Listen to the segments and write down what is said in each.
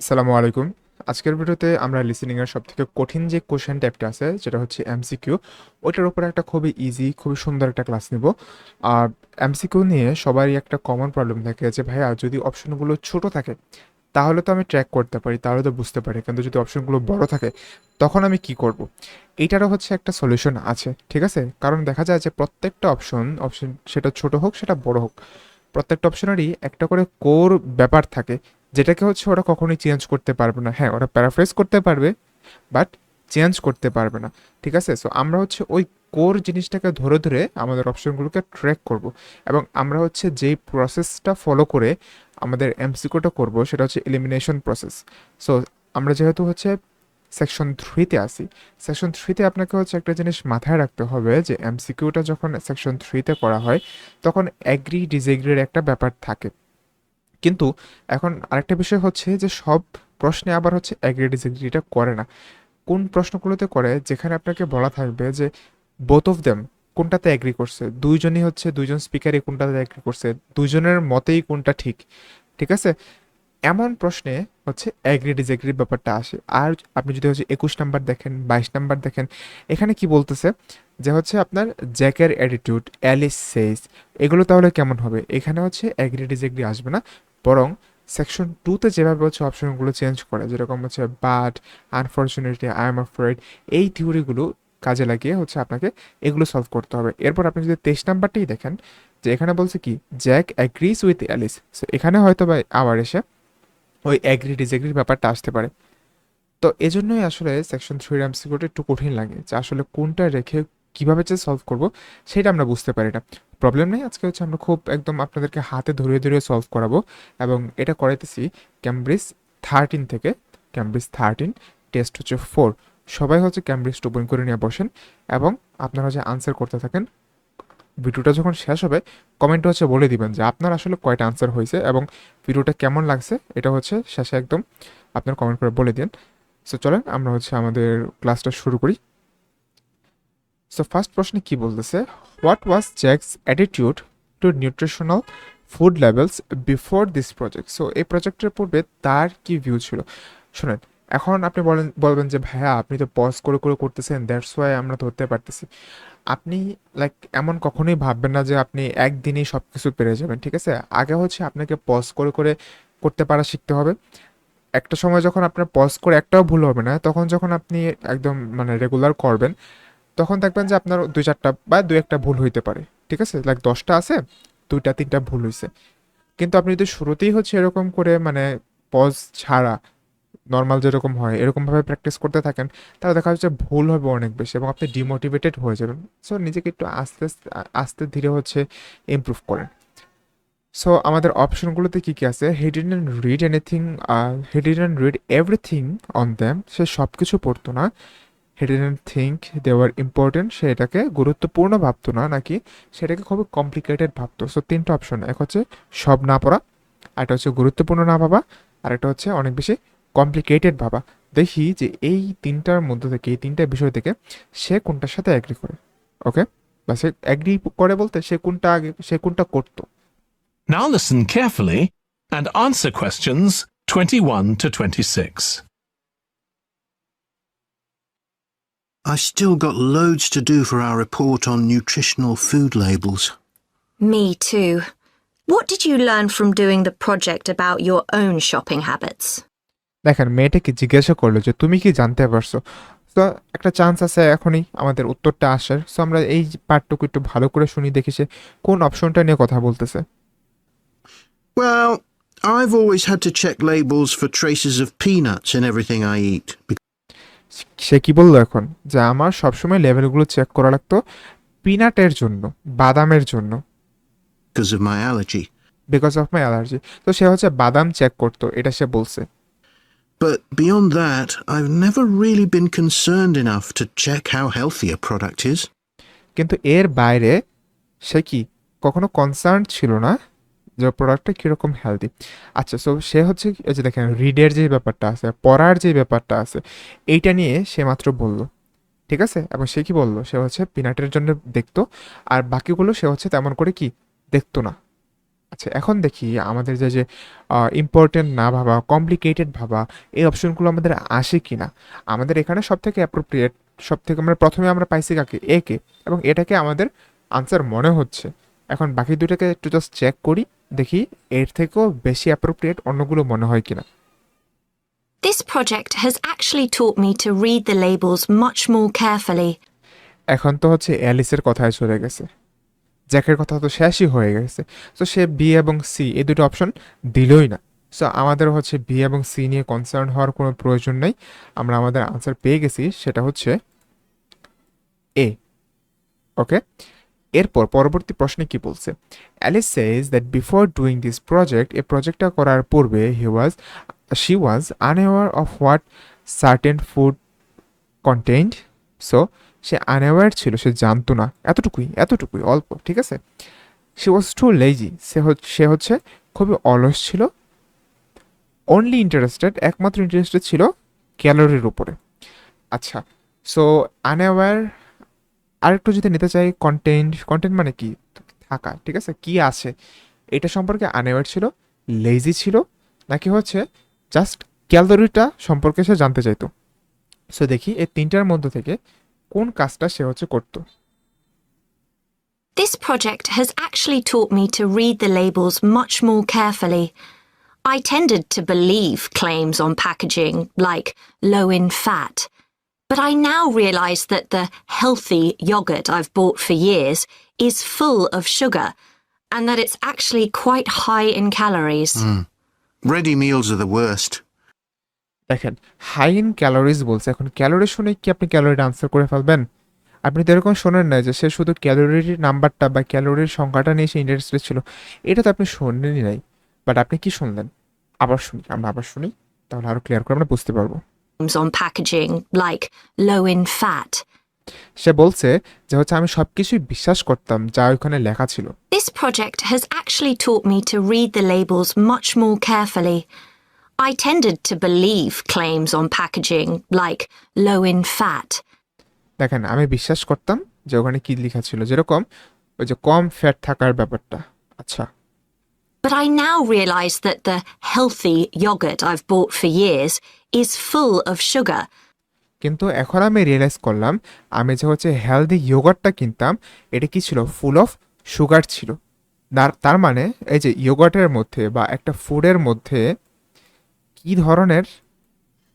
আসসালামু আলাইকুম। আজকের ভিডিওতে আমরা লিসেনিং এর সব থেকে কঠিন যে কোশ্চেন টাইপটা আছে যেটা হচ্ছে এমসিকিউ ওইটার উপরে একটা খুবই ইজি খুবই সুন্দর একটা ক্লাস নিব। আর এমসিকিউ নিয়ে সবারই একটা কমন প্রবলেম থাকে যে, ভাইয়া, যদি অপশনগুলো ছোট থাকে, তাহলে তো আমি ট্র্যাক করতে পারি, তাহলে তো বুঝতে পারি। কিন্তু যদি অপশনগুলো বড় থাকে, তখন আমি কি করব? এইটারও হচ্ছে একটা সলিউশন আছে, ঠিক আছে? কারণ দেখা যায় যে, প্রত্যেকটা অপশন অপশন সেটা ছোট হোক, সেটা বড় হোক, প্রত্যেকটা অপশনেরই একটা করে কোর ব্যাপার থাকে। যেটাকে হচ্ছে ওরা কখনোই চেঞ্জ করতে পারবে না। হ্যাঁ ওরা প্যারাফ্রেজ করতে পারবে বাট চেঞ্জ করতে পারবে না। ঠিক আছে? সো আমরা হচ্ছে ওই কোর জিনিসটাকে ধরে ধরে আমাদের অপশনগুলোকে ট্র্যাক করব এবং আমরা হচ্ছে যেই প্রসেসটা ফলো করে আমাদের এমসিকিউটা করব, সেটা হচ্ছে এলিমিনেশন প্রসেস সো আমরা যেহেতু হচ্ছে সেকশন থ্রিতে আসি সেকশন থ্রিতে আপনাকে হচ্ছে একটা জিনিস মাথায় রাখতে হবে যে এমসিকিউটা যখন সেকশন থ্রিতে করা হয়, তখন অ্যাগ্রি ডিসএগ্রির একটা ব্যাপার থাকে। কিন্তু এখন আরেকটা বিষয় হচ্ছে যে সব প্রশ্নে আবার হচ্ছে অ্যাগ্রি ডিসএগ্রিটা করে না। কোন প্রশ্নগুলোতে করে যেখানে আপনাকে বলা থাকবে যে বোথ অফ দেম কোনটাতে অ্যাগ্রি করছে? দুইজনই হচ্ছে, দুইজন স্পিকারই কোনটাতে অ্যাগ্রি করছে? দুজনের মতেই কোনটা ঠিক? ঠিক আছে? এমন প্রশ্নে হচ্ছে অ্যাগ্রি ডিসএগ্রির ব্যাপারটা আসে। আর আপনি যদি হচ্ছে একুশ নাম্বার দেখেন, বাইশ নাম্বার দেখেন, এখানে কি বলতেছে? যে হচ্ছে আপনার জ্যাকের অ্যাটিটিউড অ্যালিস সেইস এগুলো তাহলে কেমন হবে? এখানে হচ্ছে অ্যাগ্রি ডিসএগ্রি আসবে না। বরং সেকশন টুতে যেভাবে হচ্ছে অপশনগুলো চেঞ্জ করে, যেরকম হচ্ছে but unfortunately I am afraid এই থিওরিগুলো কাজে লাগিয়ে হচ্ছে আপনাকে এগুলো সলভ করতে হবে। এরপর আপনি যদি তেইশ নাম্বারটাই দেখেন, যে এখানে বলছে কি Jack agrees with Alice so এখানে হয়তো বা আবার এসে ওই অ্যাগ্রি ডিসএগ্রির ব্যাপারটা আসতে পারে। তো এজন্যই আসলে সেকশন থ্রির এমসিকিউটা একটু কঠিন লাগে যে আসলে কোনটা রেখে কীভাবে যে সলভ করব, সেটা আমরা বুঝতে পারি না। প্রবলেম নেই, আজকে হচ্ছে আমরা খুব একদম আপনাদেরকে হাতে ধরিয়ে ধরিয়ে সলভ করাবো এবং এটা করাইতেছি ক্যামব্রিজ থার্টিন থেকে। ক্যামব্রিজ থার্টিন টেস্ট হচ্ছে ফোর সবাই হচ্ছে ক্যামব্রিজ ওপেন করে নিয়ে বসেন এবং আপনারা যে আনসার করতে থাকেন ভিডিওটা যখন শেষ হবে কমেন্টে হচ্ছে বলে দিবেন যে আপনার আসলে কয়টা আনসার হয়েছে এবং ভিডিওটা কেমন লাগছে, এটা হচ্ছে শেষে একদম আপনার কমেন্ট করে বলে দিন। সো চলেন আমরা হচ্ছে আমাদের ক্লাসটা শুরু করি। সো ফার্স্ট প্রশ্নে কি বলতেছে? What was Jack's attitude to nutritional food levels before this project so এই প্রজেক্টের পূর্বে তার কি ভিউ ছিল? শোনেন এখন আপনি বলেন, বলবেন যে, ভাইয়া, আপনি তো পজ করে করে করতেছেন দ্যাটস ওয়াই আমরা ধরতে পারতেছি। আপনি লাইক এমন কখনোই ভাববেন না যে, আপনি একদিনেই সব কিছু পেরে যাবেন, ঠিক আছে? আগে হচ্ছে আপনাকে পজ করে করে করতে পারা শিখতে হবে। একটা সময় যখন আপনার পজ করে একটাও ভুল হবে না, তখন যখন আপনি একদম মানে রেগুলার করবেন, তখন দেখবেন যে, আপনার দুই চারটা বা দুই একটা ভুল হইতে পারে, ঠিক আছে? লাইক দশটা আছে, দুইটা, তিনটা ভুল হয়েছে কিন্তু আপনি যদি শুরুতেই হচ্ছে এরকম করে মানে পজ ছাড়া নর্মাল যেরকম হয়, এরকমভাবে প্র্যাকটিস করতে থাকেন, তাহলে দেখা যাচ্ছে ভুল হবে অনেক বেশি এবং আপনি ডিমোটিভেটেড হয়ে যাবেন। সো নিজেকে একটু আস্তে আস্তে ধীরে হচ্ছে ইমপ্রুভ করেন। সো আমাদের অপশনগুলোতে কী কী আছে? He didn't read anything he didn't read everything on them সে সব কিছু পড়তো না। He didn't think they were important সে এটাকে গুরুত্বপূর্ণ ভাবতো না, নাকি সেটাকে খুবই কমপ্লিকেটেড ভাবতো। সো তিনটা অপশন এক হচ্ছে সব না পড়া আর একটা হচ্ছে গুরুত্বপূর্ণ না ভাবা আর একটা হচ্ছে অনেক বেশি কমপ্লিকেটেড ভাবা দেখি যে এই তিনটার মধ্যে থেকে এই তিনটা বিষয় থেকে সে কোনটার সাথে অ্যাগ্রি করে ওকে বা সে অ্যাগ্রি করে বলতে সে কোনটা আগে সে কোনটা করতো Now listen carefully and answer questions 21 to 26. I still got loads to do for our report on nutritional food labels. Me too. What did you learn from doing the project about your own shopping habits? দেখেন মেয়েটাকে জিজ্ঞাসা করল যে তুমি কি জানতে পারছ? তো একটা চান্স আছে এখনই আমাদের উত্তরটা আসার। সো আমরা এই পার্টটুকু একটু ভালো করে শুনি দেখি সে কোন অপশনটা নিয়ে কথা বলতেছে। Well, I've always had to check labels for traces of peanuts in everything I eat সে কি বলল এখন? যে আমার সবসময় লেভেলগুলো চেক করা লাগতো পিনাটের জন্য বাদামের জন্য। Because of my allergy. Because of my allergy তো সে হচ্ছে বাদাম চেক করতো এটা সে বলছে। But beyond that, I've never really been concerned enough to check how healthy a product is. কিন্তু এর বাইরে সে কি কখনো কনসার্ন ছিল না যে প্রোডাক্টটা কীরকম হেলদি আচ্ছা সো সে হচ্ছে এই যে দেখেন রিডের যে ব্যাপারটা আছে পড়ার যে ব্যাপারটা আছে এইটা নিয়ে সে মাত্র বলল। ঠিক আছে? এবং সে কি বলল? সে হচ্ছে পিনাটের জন্য দেখতো আর বাকিগুলো সে হচ্ছে তেমন করে কি দেখতো না। আচ্ছা এখন দেখি আমাদের যে যে ইম্পর্টেন্ট না ভাবা কমপ্লিকেটেড ভাবা এই অপশনগুলো আমাদের আসে কি না আমাদের এখানে সব থেকে অ্যাপ্রোপ্রিয়েট সব থেকে আমরা প্রথমে আমরা পাইছি কাকে? এ কে। এবং এটাকে আমাদের আনসার মনে হচ্ছে। এখন বাকি দুটাকে একটু জাস্ট চেক করি দেখি এর থেকেও বেশি অ্যাপ্রোপ্রিয়েট অন্যগুলো মনে হয় কিনা। This project has actually taught me to read the labels much more carefully. এখন তো হচ্ছে অ্যালিসের কথায় চলে গেছে। জ্যাকের কথা তো শেষই হয়ে গেছে। সো সে বি এবং সি এই দুটো অপশন দিলই না। সো আমাদের হচ্ছে বি এবং সি নিয়ে কনসার্ন হওয়ার কোনো প্রয়োজন নেই। আমরা আমাদের আনসার পেয়ে গেছি, সেটা হচ্ছে এ ওকে এরপর পরবর্তী প্রশ্নে কি বলছে? Alice says that before doing this project এ প্রজেক্টটা করার পূর্বে he was she was unaware of what certain food content so say unaware ছিল, সে জানতো না। এতটুকুই এতটুকুই, অল্প, ঠিক আছে? সে ওয়াজ টু লেজি সে সে হচ্ছে খুবই অলস ছিল। অনলি ইন্টারেস্টেড একমাত্র ইন্টারেস্টেড ছিল ক্যালোরির উপরে। আচ্ছা সো আনঅ্যাওয়ার আরেকটু যদি নিতে চাই কন্টেন্ট কন্টেন্ট মানে কি? থাকা, ঠিক আছে? কি আছে? এটা সম্পর্কে আনঅ্যাওয়ার ছিল লেজি ছিল, নাকি হচ্ছে জাস্ট ক্যালোরিটা সম্পর্কে সে জানতে চাইতো? সো দেখি, এই তিনটার মধ্যে থেকে কোন কাজটা সে হচ্ছে করতো This project has actually taught me to read the labels much more carefully. I tended to believe claims on packaging, like low in fat. But I now realise that the healthy yogurt I've bought for years is full of sugar and that it's actually quite high in calories. Ready meals are the worst. দেখেন high in calories বলছে। এখন calorie শুনে কি আপনি ক্যালোরির answer করে ফেলবেন? আপনি তো এরকম শোনেন না যে সে শুধু ক্যালোরির নাম্বারটা বা ক্যালোরির সংখ্যাটা নিয়ে সে ইন্টারেস্টেড ছিল। এটা তো আপনি শোনেনই নাই। বাট আপনি কি শুনলেন? আবার শুনি আমরা আবার শুনি তাহলে আরও ক্লিয়ার করে আমরা বুঝতে পারব। Claims on packaging, like low in fat. সে বলছে যে হচ্ছে আমি সব কিছুই বিশ্বাস করতাম যা ওখানে লেখা ছিল। This project has actually taught me to read the labels much more carefully. I tended to believe claims on packaging, like low in fat. দেখেন আমি বিশ্বাস করতাম যে ওখানে কি লেখা ছিল। যেরকম ওই যে কম ফ্যাট থাকার ব্যাপারটা। আচ্ছা। But I now realise that the healthy yogurt I've bought for years is full of sugar. কিন্তু এখন আমি রিয়েলাইজ করলাম আমি যে হচ্ছে হেলদি ইয়োগার্টটা কিনতাম এটা কি ছিল? ফুল অফ সুগার ছিল। তার তার মানে এই যে ইয়োগার্টের মধ্যে বা একটা ফুডের মধ্যে কি ধরনের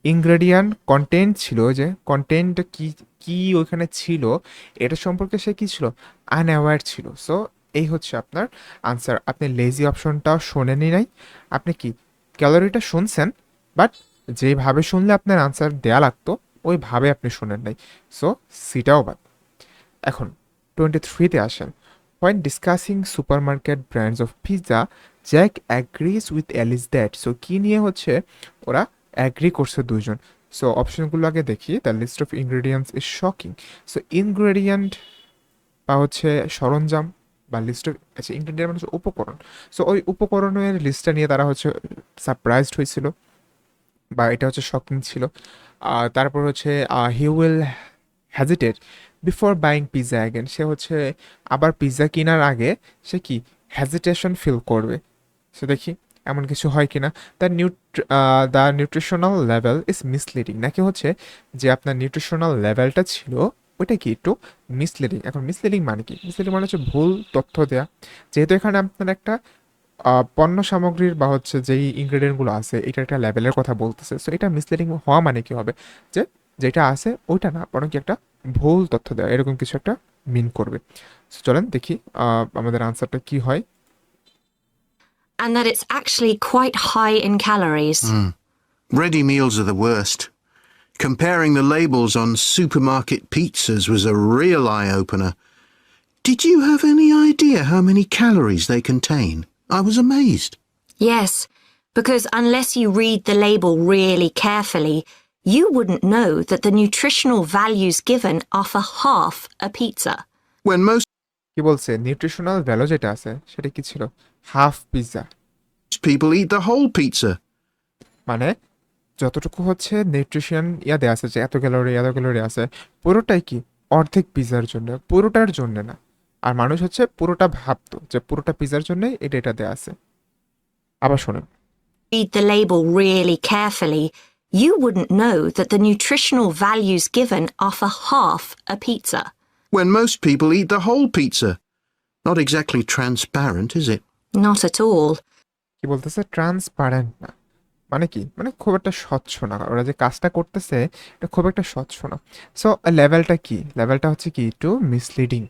ইনগ্রেডিয়েন্ট কন্টেন্ট ছিল যে কন্টেন্ট কি কি ওইখানে ছিল? এটা সম্পর্কে সে কি ছিল? আনঅ্যাওয়ার ছিল। সো এই হচ্ছে আপনার আনসার আপনি লেজি অপশনটাও শোনেনই নাই। আপনি কি ক্যালোরিটা শুনছেন? বাট যেভাবে শুনলে আপনার আনসার দেয়া লাগতো, ওইভাবে আপনি শোনেন নাই। সো সিটাও বাদ। এখন টোয়েন্টি থ্রিতে আসেন। When discussing supermarket brands of pizza Jack agrees with Alice that so কী নিয়ে হচ্ছে? ওরা অ্যাগ্রি করছে দুজন সো অপশনগুলো আগে দেখি। The list of ingredients is shocking so ingredient বা হচ্ছে সরঞ্জাম বা লিস্ট অফ আচ্ছা ইনগ্রেডিয়েন্ট মানে হচ্ছে উপকরণ। সো ওই উপকরণের লিস্টটা নিয়ে তারা হচ্ছে সারপ্রাইজড হয়েছিল বা এটা হচ্ছে শকিং ছিল। তারপর হচ্ছে he will hesitate before buying pizza again সে হচ্ছে আবার পিৎজা কেনার আগে সে কি হ্যাজিটেশন ফিল করবে। সো দেখি, এমন কিছু হয় কিনা। The nut the nutritional level is misleading নাকি হচ্ছে যে আপনার নিউট্রিশনাল লেভেলটা ছিল, ওইটা কি একটু মিসলিডিং এখন মিসলিডিং মানে কি? মিসলিডিং মানে হচ্ছে ভুল তথ্য দেয়া। যেহেতু এখানে আপনার একটা পণ্য সামগ্রীর বা হচ্ছে যেই ইনগ্রেডিয়েন্টগুলো আছে এটা একটা লেভেলের কথা বলতেছে। সো এটা মিসলিডিং হওয়া মানে কি হবে? যে যেটা আছে, ওইটা না, বরং কি একটা ভুল তথ্য দেওয়া এরকম কিছু একটা মিন করবে। চলেন দেখি আমাদের আনসারটা কি হয়। And that it's actually quite high in calories. Ready meals are the worst. Comparing the labels on supermarket pizzas was a real eye opener. Did you have any idea how many calories they contain? I was amazed. Yes, because unless you read the label really carefully, you wouldn't know that the nutritional values given are for half a pizza. When most কি বলছে nutritional value যেটা আছে সেটা কি ছিল half pizza people eat the whole pizza. মানে যতটুকু হচ্ছে নিউট্রিশন ইয়া দেওয়া আছে যে এত ক্যালোরি এত ক্যালোরি আছে পুরোটাই কি অর্ধেক পিৎজার জন্য পুরোটার জন্য না আর মানুষ হচ্ছে পুরোটা ভাবতো যে পুরোটা পিজার জন্যই এটা এটা দেয়া আছে আবার শোনেন Read the label really carefully. You wouldn't know that the nutritional values given are for half a pizza. When most people eat the whole pizza. Not exactly transparent, is it? Not at all. কি বলতেছে? Transparent না। মানে কি? মানে খুব একটা স্বচ্ছ না। ওরা যে কাজটা করতেছে, এটা খুব একটা স্বচ্ছ না। সো লেভেলটা কি? লেভেলটা হচ্ছে কি? একটু মিসলিডিং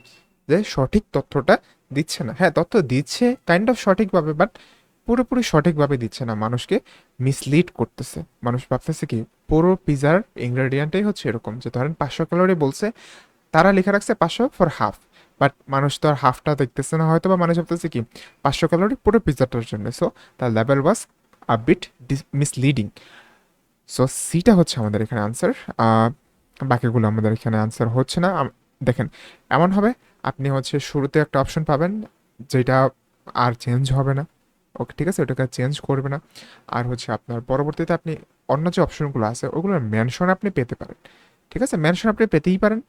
যে সঠিক তথ্যটা দিচ্ছে না। হ্যাঁ তথ্য দিচ্ছে কাইন্ড অফ সঠিকভাবে বাট পুরোপুরি সঠিকভাবে দিচ্ছে না। মানুষকে মিসলিড করতেছে। মানুষ ভাবতেছে কি, পুরো পিজার ইনগ্রেডিয়েন্টটাই হচ্ছে এরকম। যে ধরেন পাঁচশো ক্যালোরি বলছে, তারা লিখে রাখছে পাঁচশো ফর হাফ বাট মানুষ তো আর হাফটা দেখতেছে না হয়তো বা মানুষ ভাবতেছে কি, পাঁচশো ক্যালোরি পুরো পিজাটার জন্য। So the level was a bit misleading so সিটা হচ্ছে আমাদের এখানে আনসার বাকিগুলো আমাদের এখানে আনসার হচ্ছে না। দেখেন, এমন হবে, আপনি হচ্ছে শুরুতে একটা অপশন পাবেন, যেটা আর চেঞ্জ হবে না। ওকে ঠিক আছে? ওটাকে চেঞ্জ করবে না। আর হচ্ছে আপনার পরবর্তীতে আপনি অন্য যে অপশনগুলো আছে, ওগুলোর মেনশন আপনি পেতে পারেন। ঠিক আছে? মেনশন আপনি পেতেই পারেন।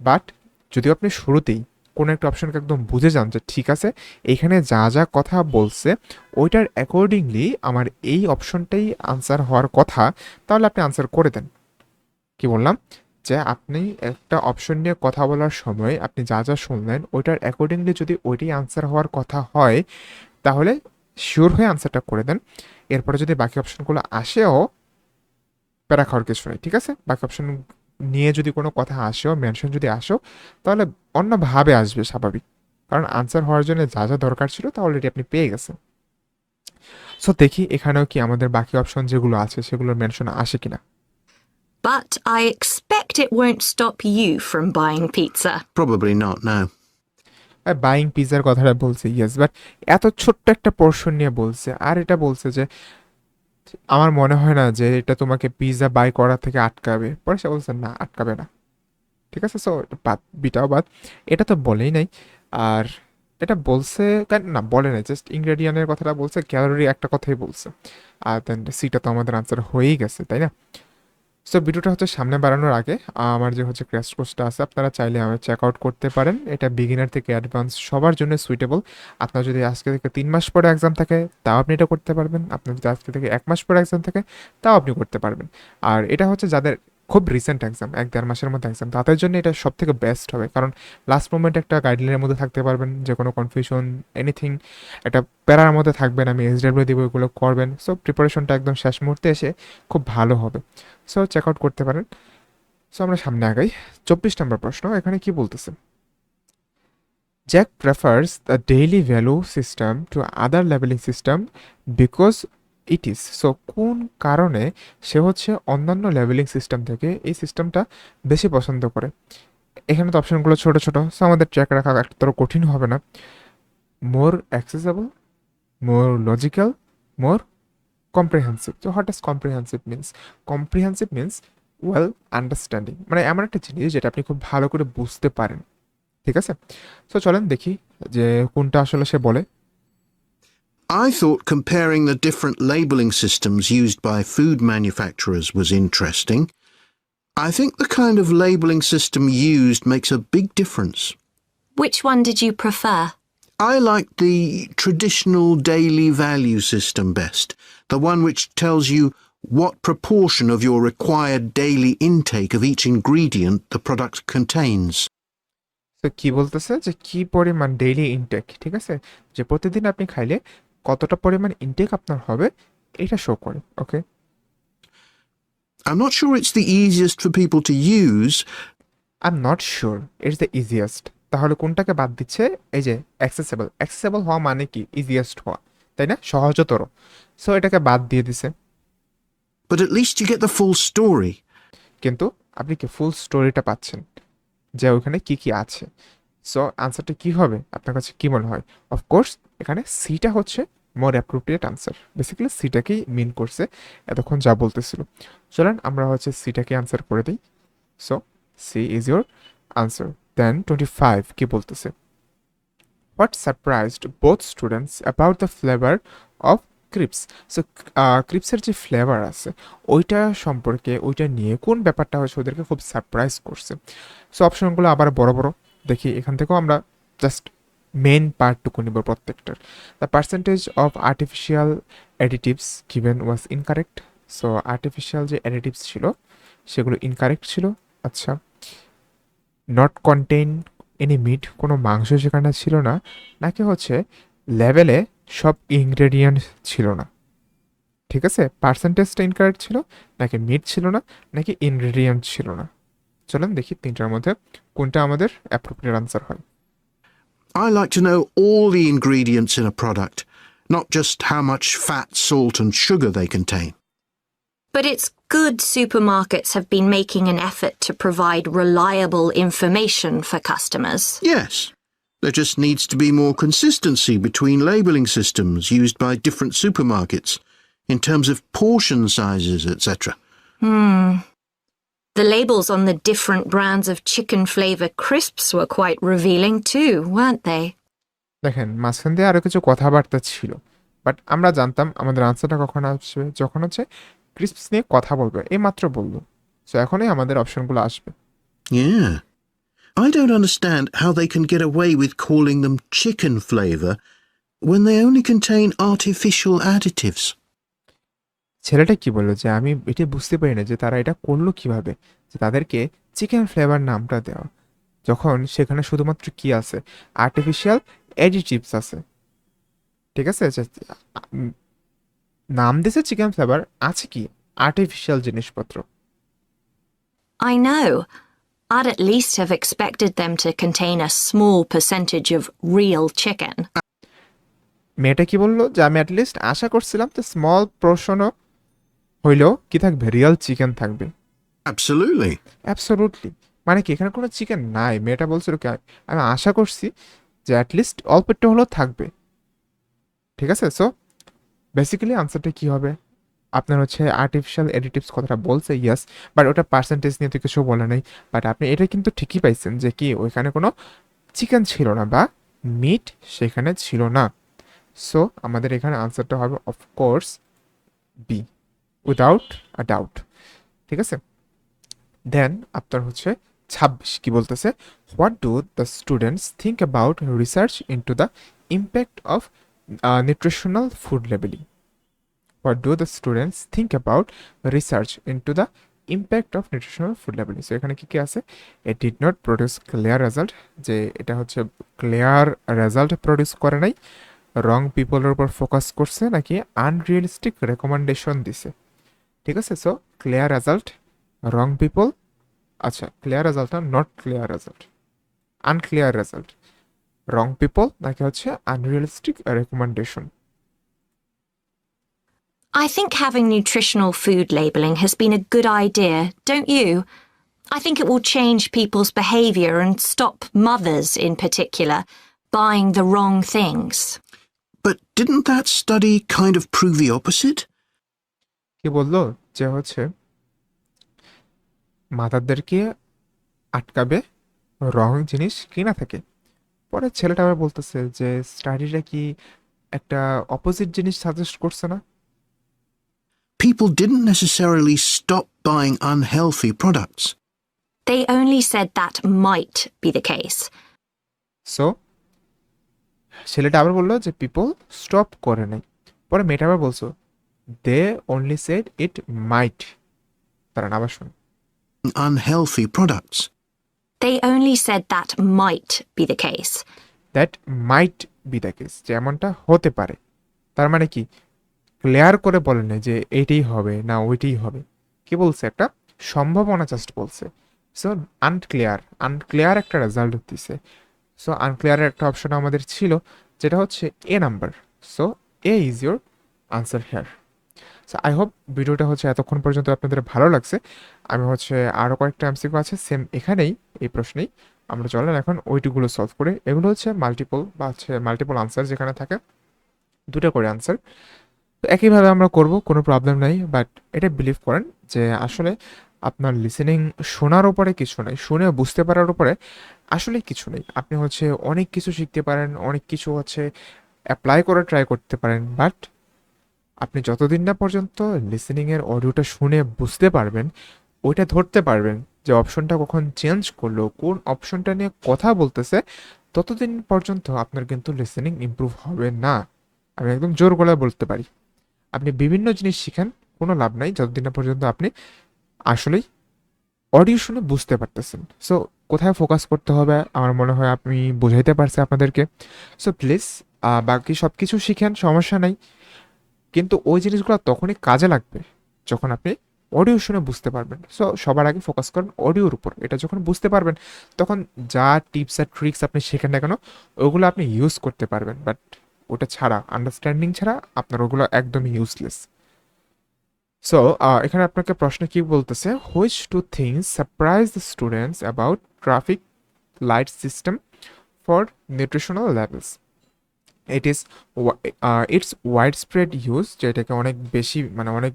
বাট যদি আপনি শুরুতেই কোনো একটা অপশনকে একদম বুঝে যান যে ঠিক আছে, এইখানে যা যা কথা বলছে, ওইটার অ্যাকর্ডিংলি আমার এই অপশনটাই আনসার হওয়ার কথা, তাহলে আপনি আনসার করে দেন। কি বললাম? যে আপনি একটা অপশন নিয়ে কথা বলার সময় আপনি যা যা শুনলেন, ওইটার অ্যাকর্ডিংলি যদি ওইটাই আনসার হওয়ার কথা হয়, তাহলে শিওর হয়ে আনসারটা করে দেন। এরপরে যদি বাকি অপশনগুলো আসেও, প্যারা খাওয়ার কিছু নেই, ঠিক আছে? বাকি অপশন নিয়ে যদি কোনো কথা আসেও মেনশন যদি আসেও তাহলে অন্যভাবে আসবে স্বাভাবিক কারণ আনসার হওয়ার জন্য যা যা দরকার ছিল তা অলরেডি আপনি পেয়ে গেছেন সো দেখি এখানেও কি আমাদের বাকি অপশন যেগুলো আছে সেগুলোর মেনশন আসে কিনা But I expect it won't stop you from buying pizza. Probably not, no. Buying পিজার কথাটা বলছে ইয়েস বাট এত ছোট্ট একটা পোর্শন নিয়ে বলছে আর এটা বলছে যে আমার মনে হয় না যে এটা তোমাকে পিজা বাই করা থেকে আটকাবে। পরে সে বলছে না, আটকাবে না। ঠিক আছে? সো বাদ, বিটাও বাদ। এটা তো বলেই নাই। আর এটা বলছে না, বলে নাই জাস্ট ইনগ্রেডিয়েন্টের কথাটা বলছে ক্যালোরি একটা কথাই বলছে। আর দেন সিটা তো আমাদের আনসার হয়েই গেছে, তাই না? সো ভিডিওটা হচ্ছে সামনে বাড়ানোর আগে, আমার যে হচ্ছে ক্র্যাশ কোর্সটা আছে, আপনারা চাইলে আমার চেক আউট করতে পারেন। এটা বিগিনার থেকে অ্যাডভান্স সবার জন্য সুইটেবল আপনার যদি আজকে থেকে তিন মাস পরে এক্সাম থাকে, তাও আপনি এটা করতে পারবেন। আপনার যদি আজকে থেকে এক মাস পরে এক্সাম থাকে, তাও আপনি করতে পারবেন। আর এটা হচ্ছে যাদের খুব রিসেন্ট এক্সাম এক দেড় মাসের মধ্যে এক্সাম তাদের জন্য এটা সব থেকে বেস্ট হবে। কারণ লাস্ট মোমেন্ট একটা গাইডলাইনের মধ্যে থাকতে পারবেন, যে কোনো কনফিউশন এনিথিং একটা প্যারার মধ্যে থাকবেন, আমি এসডাব্লিউ দিব, এগুলো করবেন। সো প্রিপারেশনটা একদম শেষ মুহূর্তে এসে খুব ভালো হবে। সো চেক আউট করতে পারেন। সো আমরা সামনে আগাই। চব্বিশ নম্বর প্রশ্ন, এখানে কি বলতেছে? Jack prefers the daily value system to other levelling system because it is so কোন কারণে সে হচ্ছে অন্যান্য লেভেলিং সিস্টেম থেকে এই সিস্টেমটা বেশি পছন্দ করে? এখানে তো অপশনগুলো ছোটো ছোটো। সো আমাদের ট্র্যাক রাখা এতটা কঠিন হবে না। More accessible more logical more comprehensive তো what is comprehensive means comprehensive means well understanding মানে এমন একটা জিনিস যেটা আপনি খুব ভালো করে বুঝতে পারেন। ঠিক আছে? সো চলেন দেখি যে কোনটা আসলে সে বলে। I thought comparing the different labelling systems used by food manufacturers was interesting. I think the kind of labelling system used makes a big difference. Which one did you prefer? I like the traditional daily value system best, the one which tells you what proportion of your required daily intake of each ingredient the product contains. তো কি বলতেছে যে কি পরিমাণ daily intact ঠিক আছে যে প্রতিদিন আপনি খাইলে কতটা পরিমাণ ইনটেক আপনার হবে এটা শো করে okay I'm not sure it's the easiest for people to use, I'm not sure it's the easiest তাহলে কোনটাকে বাদ দিচ্ছে? এই যে অ্যাক্সেসেবল অ্যাক্সেসেবল হওয়া মানে কি? ইজিয়েস্ট হওয়া তাই না? সহজতর। সো এটাকে বাদ দিয়ে দিছে। But at least you get the full story. কিন্তু আপনি কি ফুল স্টোরিটা পাচ্ছেন? যে ওখানে কি কি আছে? সো আনসারটা কি হবে? আপনার কাছে কি মনে হয়? অফকোর্স এখানে সিটা হচ্ছে মোর অ্যাপ্রোপ্রিয়েট আনসার বেসিক্যালি সিটাকেই মিন করছে এতক্ষণ যা বলতেছিল। চলেন, আমরা হচ্ছে সিটাকে আনসার করে দিই। So C is your answer then twenty five কি বলতেছে? What surprised both students about the flavour of crisps so ক্রিপসের যে ফ্লেভার আছে, ওইটা সম্পর্কে, ওইটা নিয়ে কোন ব্যাপারটা হচ্ছে ওদেরকে খুব সারপ্রাইজ করছে। সো অপশনগুলো আবার বড় বড়। দেখি এখান থেকেও আমরা জাস্ট মেন পার্টটুকু নিব প্রত্যেকটার। The percentage of artificial additives given was incorrect so artificial যে অ্যাডিটিভস ছিল, সেগুলো ইনকারেক্ট ছিল। আচ্ছা নট কন্টেইন এনি মিট কোনো মাংস সেখানে ছিল না, নাকি হচ্ছে লেভেলে সব ইনগ্রেডিয়েন্ট ছিল না। ঠিক আছে? পার্সেন্টেজটা ইনকারেক্ট ছিল, নাকি মিট ছিল না, নাকি ইনগ্রেডিয়েন্ট ছিল না। চলেন দেখি তিনটার মধ্যে কোনটা আমাদের অ্যাপ্রোপ্রিয়েট আনসার হয় I like to know all the ingredients in a product, not just how much fat, salt, and sugar they contain. But it's good supermarkets have been making an effort to provide reliable information for customers. Yes, there just needs to be more consistency between labelling systems used by different supermarkets in terms of portion sizes, etc. Hmm. The labels on the different brands of chicken flavour crisps were quite revealing too, weren't they? দেখেন মাঝখান দিয়ে আরও কিছু কথাবার্তা ছিল but আমরা জানতাম আমাদের আনসারটা কখন আসবে যখন হচ্ছে ক্রিস্পস নিয়ে কথা বলবে এই মাত্র বললো সো এখনই আমাদের অপশনগুলো আসবে Yeah. I don't understand how they can get away with calling them chicken flavour when they only contain artificial additives. ছেলেটা কি বলল যে আমি এটা বুঝতে পারি না যে তারা এটা করল কীভাবে? যে তাদেরকে চিকেন ফ্লেভার নামটা দেওয়া। যখন সেখানে শুধুমাত্র কি আছে? আর্টিফিশিয়াল অ্যাডিটিভস আছে। ঠিক আছে? নাম দিছে চিকেন ফ্লেভার আছে কি? আর্টিফিশিয়াল জিনিসপত্র। I know. I'd at least have expected them to contain a small percentage of real chicken. মেয়েটা কি বলল? যে আমি অ্যাটলিস্ট আশা করছিলাম যে স্মল পোর্শনও হইলেও কি থাকবে? রিয়েল চিকেন থাকবে। Absolutely. অ্যাবসলুটলি মানে কি? এখানে কোনো চিকেন নাই। মেয়েটা বলছিল কি আমি আশা করছি যে অ্যাটলিস্ট অল্প একটু হলেও থাকবে। ঠিক আছে? সো বেসিক্যালি আনসারটা কি হবে? আপনার হচ্ছে আর্টিফিশিয়াল এডিটিভস কথাটা বলছে ইয়াস বাট ওটা পার্সেন্টেজ নিয়ে তো কিছু বলে নাই। বাট আপনি এটা কিন্তু ঠিকই পাইছেন যে কি ওইখানে কোনো চিকেন ছিল না বা মিট সেখানে ছিল না। সো আমাদের এখানে আনসারটা হবে of course B without a doubt ঠিক আছে? দেন আপনার হচ্ছে ছাব্বিশ, কি বলতেছে? What do the students think about research into the impact of nutritional food labelling what do the students think about research into the impact of nutritional food labelling so এখানে কী কি আছে? It did not produce clear result যে এটা হচ্ছে clear result produce করে নাই। রং পিপলের উপর ফোকাস করছে, নাকি আনরিয়েলিস্টিক রেকমেন্ডেশন দিছে? ঠিক আছে so clear result wrong people আচ্ছা ক্লিয়ার রেজাল্ট না not clear result unclear result wrong people নাকি হচ্ছে unrealistic recommendation I think having nutritional food labelling has been a good idea, don't you? I think it will change people's behaviour and stop mothers, in particular, buying the wrong things. But didn't that study kind of prove the opposite? কি বলল যে হচ্ছে মাতারদেরকে আটকাবে রং জিনিস কিনা থাকে পরে ছেলেটা আবার বলতেছে যে স্টাডিটা কি একটা অপোজিট জিনিস সাজেস্ট করছে না People didn't necessarily stop buying unhealthy products. They only said that might be the case. So ছেলেটা আবার বলল যে পিপল স্টপ করে নাই পরে মেয়েটা আবার বলছো দে অনলি সেড ইট মাইট তারা আবার শুন Unhealthy products. They only said that might be the case. That might be the case যে এমনটা হতে পারে। তার মানে কি? ক্লিয়ার করে বলে না যে এইটাই হবে না ওইটাই হবে। কি বলছে? একটা সম্ভাবনা জাস্ট বলছে। সো আনক্লিয়ার আনক্লিয়ার একটা রেজাল্ট দিছে। সো আনক্লিয়ারের একটা অপশন আমাদের ছিল যেটা হচ্ছে A number so A is your answer here so I hope ভিডিওটা হচ্ছে এতক্ষণ পর্যন্ত আপনাদের ভালো লাগছে। আমি হচ্ছে আরও কয়েকটা এমসিকিউ আছে সেম এখানেই এই প্রশ্নেই। আমরা চলেন এখন ওইটুগুলো সলভ করে। এগুলো হচ্ছে মাল্টিপল বা হচ্ছে মাল্টিপল আনসার যেখানে থাকে। দুটো করে আনসার তো একইভাবে আমরা করব, কোনো প্রবলেম নাই বাট এটা বিলিভ করেন যে আসলে আপনার লিসেনিং শোনার উপরে কিছু নেই, শুনে বুঝতে পারার উপরে আসলে কিছু নেই। আপনি হচ্ছে অনেক কিছু শিখতে পারেন, অনেক কিছু হচ্ছে অ্যাপ্লাই করে ট্রাই করতে পারেন বাট আপনি যতদিন না পর্যন্ত লিসেনিংয়ের অডিওটা শুনে বুঝতে পারবেন, ওইটা ধরতে পারবেন যে অপশনটা কখন চেঞ্জ করল, কোন অপশনটা নিয়ে কথা বলতেছে, ততদিন পর্যন্ত আপনার কিন্তু লিসেনিং ইমপ্রুভ হবে না। আমি একদম জোর গলায় বলতে পারি। আপনি বিভিন্ন জিনিস শিখেন, কোনো লাভ নাই, যতদিন না পর্যন্ত আপনি আসলেই অডিও শুনে বুঝতে পারতেছেন। সো কোথায় ফোকাস করতে হবে? আমার মনে হয় আমি বোঝাইতে পারছি আপনাদেরকে। সো প্লিজ বাকি সব কিছু শিখেন, সমস্যা নাই। কিন্তু ওই জিনিসগুলো তখনই কাজে লাগবে যখন আপনি অডিও শুনে বুঝতে পারবেন। সো সবার আগে ফোকাস করেন অডিওর উপর। এটা যখন বুঝতে পারবেন, তখন যা টিপস আর ট্রিক্স আপনি শেখেন না কেন, ওগুলো আপনি ইউজ করতে পারবেন। বাট ওটা ছাড়া আন্ডারস্ট্যান্ডিং ছাড়া আপনার ওগুলো একদমই ইউজলেস সো এখানে আপনাকে প্রশ্ন কি বলতেছে? Which two things surprise the students about traffic light system for nutritional levels it is it's widespread use যেটাকে অনেক বেশি মানে অনেক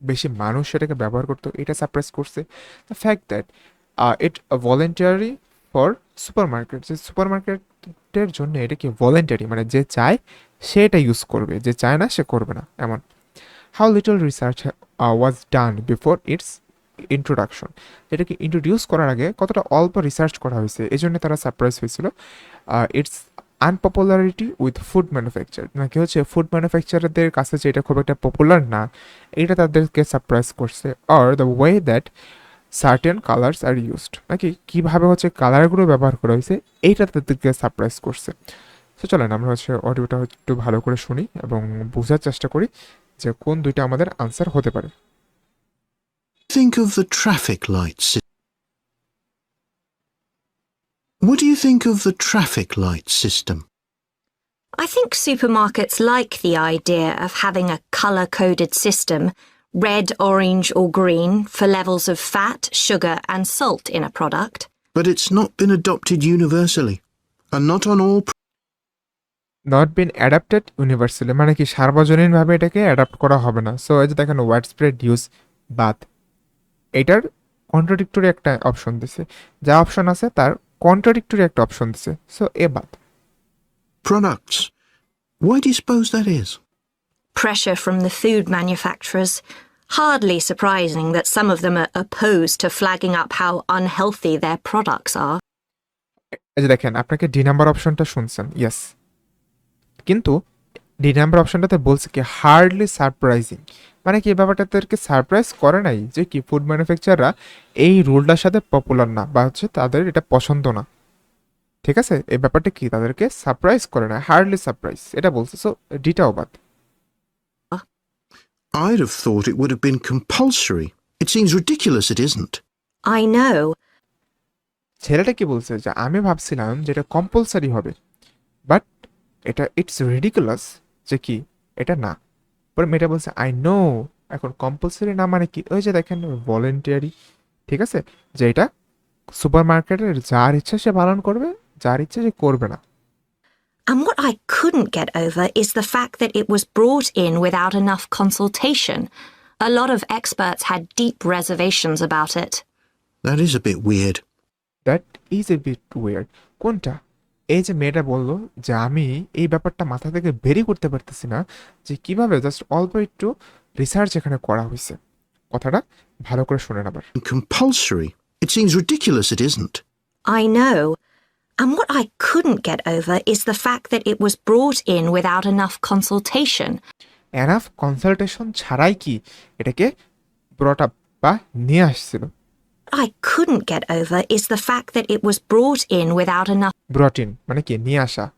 বেশি মানুষ সেটাকে ব্যবহার করতো, এটা সারপ্রাইজ করছে। The fact that it voluntary for supermarket যে সুপার মার্কেটের জন্য এটা কি ভলেন্টারি মানে যে চায়, সে এটা ইউজ করবে, যে চায় না, সে করবে না, এমন। How little research was done before its introduction যেটাকে ইন্ট্রোডিউস করার আগে কতটা অল্প রিসার্চ করা হয়েছে এই জন্য তারা সারপ্রাইজ হয়েছিল। Its unpopularity with food manufacture নাকি হচ্ছে ফুড ম্যানুফ্যাকচারারদের কাছে যে এটা খুব একটা পপুলার না, এটা তাদেরকে সারপ্রাইজ করছে or the way that certain colours are used নাকি কীভাবে হচ্ছে কালারগুলো ব্যবহার করা হয়েছে, এইটা তাদেরকে সারপ্রাইজ করছে। তো চলেন আমরা হচ্ছে অডিওটা একটু ভালো করে শুনি এবং বোঝার চেষ্টা করি যে কোন দুইটা আমাদের আনসার হতে পারে। Think of the traffic lights. What do you think of the traffic light system? I think supermarkets like the idea of having a colour coded system red, orange, or green for levels of fat, sugar, and salt in a product. But it's not been adopted universally, and not on all not been adapted universally মানে কি সার্বজনীনভাবে এটাকে adapt করা হবে না so এই যে দেখেন wide spread use বাদ এটার কন্ট্রাডিক্টরি একটা অপশন দিছে যা অপশন আছে তার কন্ট্রাডিক্টরি একটা অপশন দিছে সো এ বাদ products. Why do you suppose that is? Pressure from the food manufacturers. Hardly surprising that some of them are opposed to flagging up how unhealthy their products are. এই যে দেখেন আপনাকে D number অপশনটা শুনছেন yes কিন্তু D number অপশনটাতে বলছে কি হার্ডলি সারপ্রাইজিং মানে কি ব্যাপারটা তাদেরকে সারপ্রাইজ করে নাই যে কি ফুড ম্যানুফ্যাকচাররা এই রুলটার সাথে পপুলার না বা হচ্ছে তাদের এটা পছন্দ না। ঠিক আছে? এই ব্যাপারটা কি তাদেরকে সারপ্রাইজ করে না হার্ডলি সারপ্রাইজ এটা বলছে। সো ডিটাও বাদ। I'd have thought it would have been compulsory. It seems ridiculous it isn't. I know. ছেলেটা কি বলছে যে আমি ভাবছিলাম যে এটা কম্পালসারি হবে বাট এটা ইটস রিডিকুলাস যে কি এটা না পরে মেয়েটা বলছে আই নো এখন কম্পালসারি না মানে কি ওই যে দেখেন ভলেন্টিয়ারি ঠিক আছে যে এটা সুপার মার্কেটের যার ইচ্ছা সে পালন করবে যার ইচ্ছা সে করবে না And what I couldn't get over is the fact that it was brought in without enough consultation. A lot of experts had deep reservations about it. That is a bit weird. That is a bit weird কোনটা এই যে মেয়েটা বলল যে আমি এই ব্যাপারটা মাথা থেকে বেরি করতে পারতেছি না যে কীভাবে জাস্ট অল্প একটু রিসার্চ এখানে করা হয়েছে। কথাটা ভালো করে শুনে আবার compulsory it seems ridiculous it isn't I know And what I couldn't get over is the fact that it was brought in without enough consultation Enough consultation ছাড়াই কি এটাকে brought আপ বা নিয়ে আসছিল? I couldn't get over is the fact that it was brought in without enough brought in মানে কি? নিয়ে আসা।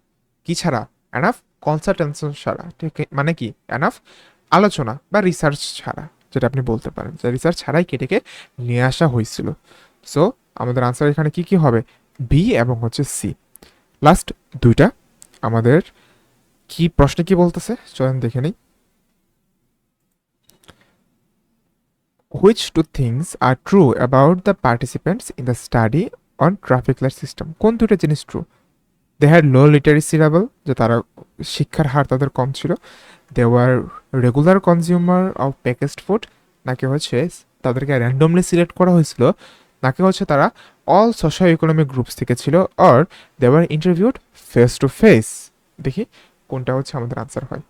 কি ছাড়া? এনাফ কনসালটেশন ছাড়া। ঠিক মানে কি? এনাফ আলোচনা বা রিসার্চ ছাড়া, যেটা আপনি বলতে পারেন। যে রিসার্চ ছাড়াই কি এটাকে নিয়ে আসা হয়েছিল। সো আমাদের আনসার এখানে কি কি হবে? বি এবং হচ্ছে সি লাস্ট দুইটা। আমাদের কি প্রশ্নে কি বলতেছে? চলেন দেখে নিই। Which two things are true about the participants in the study on traffic light system? কোন দুটো জিনিস true they had low literacy level যে তারা শিক্ষার হার তাদের কম ছিল। They were regular consumer of packaged food নাকি হচ্ছে তাদেরকে র্যান্ডমলি সিলেক্ট করা হয়েছিল, নাকি হচ্ছে তারা অল সোশ্যাল ইকোনমিক গ্রুপস থেকে ছিল or they were interviewed face to face দেখি কোনটা হচ্ছে আমাদের আনসার হয়।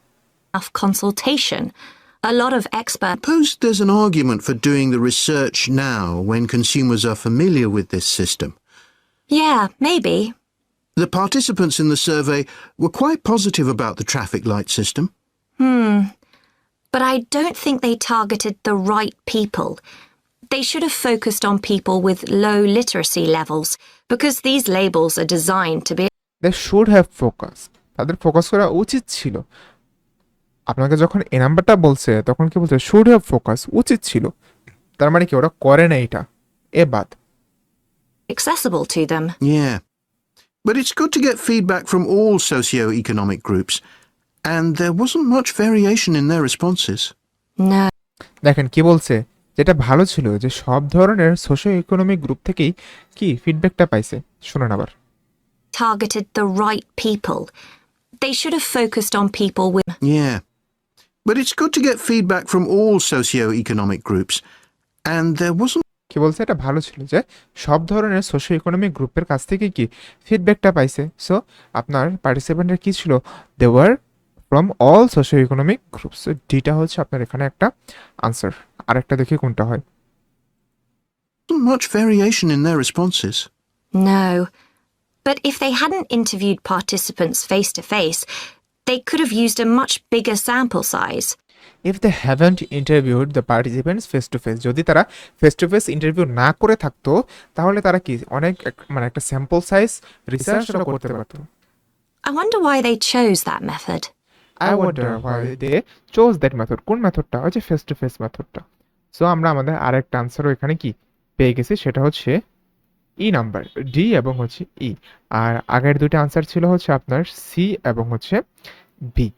Enough consultation. A lot of experts Suppose there's an argument for doing the research now when consumers are familiar with this system. Yeah, maybe. The participants in the survey were quite positive about the traffic light system. Hmm. But I don't think they targeted the right people. They should have focused on people with low literacy levels because these labels are designed to be they should have focus তাদের focus করা উচিত ছিল আপনাকে যখন এ নাম্বারটা বলছে তখন কি বলছে শুড হ্যাভ ফোকাস উচিত ছিল তার মানে কি ওরা করে না এটা এ বাদ accessible to them. Yeah. But it's good to get feedback from all socio-economic groups, and there wasn't much variation in their responses. No. দেখেন কি বলছে যেটা ভালো ছিল যে সব ধরনের সোশ্যাল ইকোনমিক গ্রুপ থেকেই কি ফিডব্যাকটা পাইছে শুনুন আবার targeted the right people. They should have focused on people with Yeah. But it's good to get feedback from all socio-economic groups, and there wasn't কি বলছে এটা ভালো ছিল যে সব ধরনের সোশ্যাল ইকোনমিক গ্রুপের কাছ থেকে কি ফিডব্যাকটা পাইছে সো আপনার পার্টিসিপেন্টের কি ছিল they were from all social economic group so ডিটা হচ্ছে আপনার এখানে একটা আনসার আরেকটা দেখি কোনটা হয় much variation in their responses. No. But if they hadn't interviewed participants face to face, they could have used a much bigger sample size. If they haven't interviewed the participants face to face যদি তারা face to face interview না করে থাকতো তাহলে তারা কি অনেক মানে একটা স্যাম্পল সাইজ রিসার্চ করতে পারতো I wonder why they chose that method. I wonder why they chose that method কোন মেথডটা হচ্ছে ফেস টু ফেস মেথডটা সো আমরা আমাদের আরেকটা আনসারও এখানে কি পেয়ে গেছি সেটা হচ্ছে ই নাম্বার ডি এবং হচ্ছে ই আর আগের দুটো আনসার ছিল হচ্ছে আপনার সি এবং হচ্ছে বি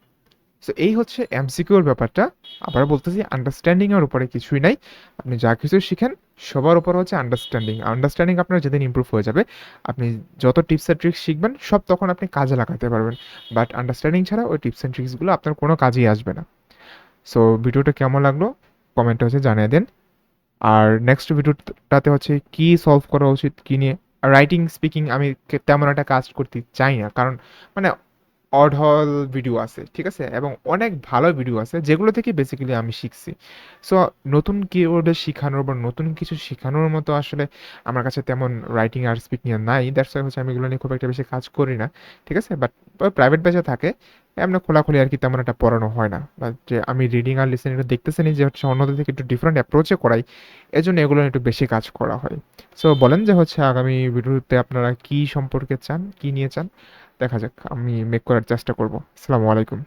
সো এই হচ্ছে এমসিকিউর ব্যাপারটা। আবার বলতেছি আন্ডারস্ট্যান্ডিং এর উপরে কিছুই নাই। আপনি যা কিছু শিখেন, সবার উপর হচ্ছে আন্ডারস্ট্যান্ডিং আন্ডারস্ট্যান্ডিং আপনার যেদিন ইমপ্রুভ হয়ে যাবে, আপনি যত টিপস অ্যান্ড ট্রিক্স শিখবেন, সব তখন আপনি কাজে লাগাতে পারবেন। বাট আন্ডারস্ট্যান্ডিং ছাড়া ওই টিপস অ্যান্ড ট্রিক্সগুলো আপনার কোনো কাজেই আসবে না। সো ভিডিওটা কেমন লাগল? কমেন্টে হচ্ছে জানিয়ে দেন। আর নেক্সট ভিডিওটাতে হচ্ছে কি সলভ করা উচিত, কি নিয়ে? রাইটিং স্পিকিং আমি তেমন একটা কাজ করতে চাই না। কারণ মানে অঢল ভিডিও আছে, ঠিক আছে? এবং অনেক ভালো ভিডিও আছে, যেগুলো থেকে বেসিক্যালি আমি শিখছি। সো নতুন কিওয়ার্ডে শেখানোর বা নতুন কিছু শেখানোর মতো আসলে আমার কাছে তেমন রাইটিং আর স্পিকিং নাই। দ্যাটস ওয়াই হচ্ছে আমি এগুলো নিয়ে খুব একটা বেশি কাজ করি না, ঠিক আছে? বাট প্রাইভেট ব্যাচে থাকে, এমনি খোলাখুলি আর কি তেমন একটা পড়ানো হয় না। বা যে আমি রিডিং আর লিসেনিংটা দেখতেছেনি, যে হচ্ছে অন্যদের থেকে একটু ডিফারেন্ট অ্যাপ্রোচে করাই, এজন্য এগুলো নিয়ে একটু বেশি কাজ করা হয়। সো বলেন যে হচ্ছে আগামী ভিডিওতে আপনারা কি সম্পর্কে চান, কি নিয়ে চান? দেখা যাক আমি মেক করার চেষ্টা করব। আসসালামু আলাইকুম।